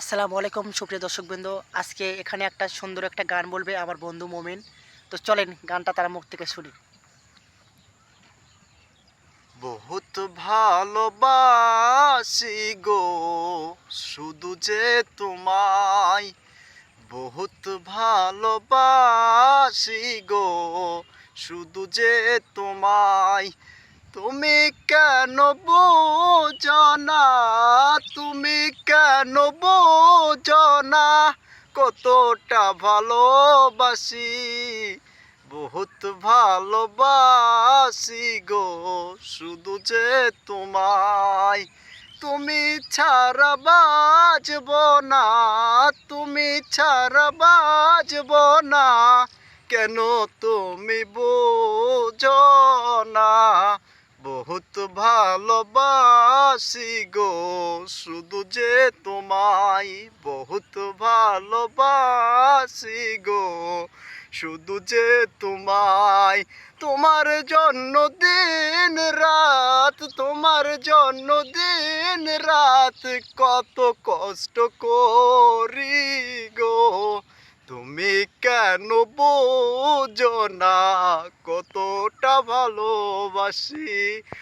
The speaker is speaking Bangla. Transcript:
আসসালামু আলাইকুম, সুপ্রিয় দর্শকবৃন্দ। আজকে এখানে একটা সুন্দর একটা গান বলবে আমার বন্ধু মোমিন। তো চলেন, গানটা তার মুখ থেকে শুনি। বহুত ভালোবাসি গো, শুধু যে তোমায়। বহুত ভালোবাসি গো, শুধু যে তোমায়। তুমি কেন বোঝো না? তুমি কেন বোঝো না কতটা ভালোবাসি, বহুত ভালোবাসি গো, শুধু যে তোমায়। তুমি ছাড়া বাজব না, তুমি ছাড়া বাজব না, কেন তুমি বোঝো না বহুত ভালোবাসি গো, শুধু যে তোমায় বহুত ভালোবাসি গো, শুধু যে তোমায়, তোমার জন্য দিন রাত, তোমার জন্য দিন রাত, কত কষ্ট করি গো। কেন বোঝো না? কতটা ভালোবাসি।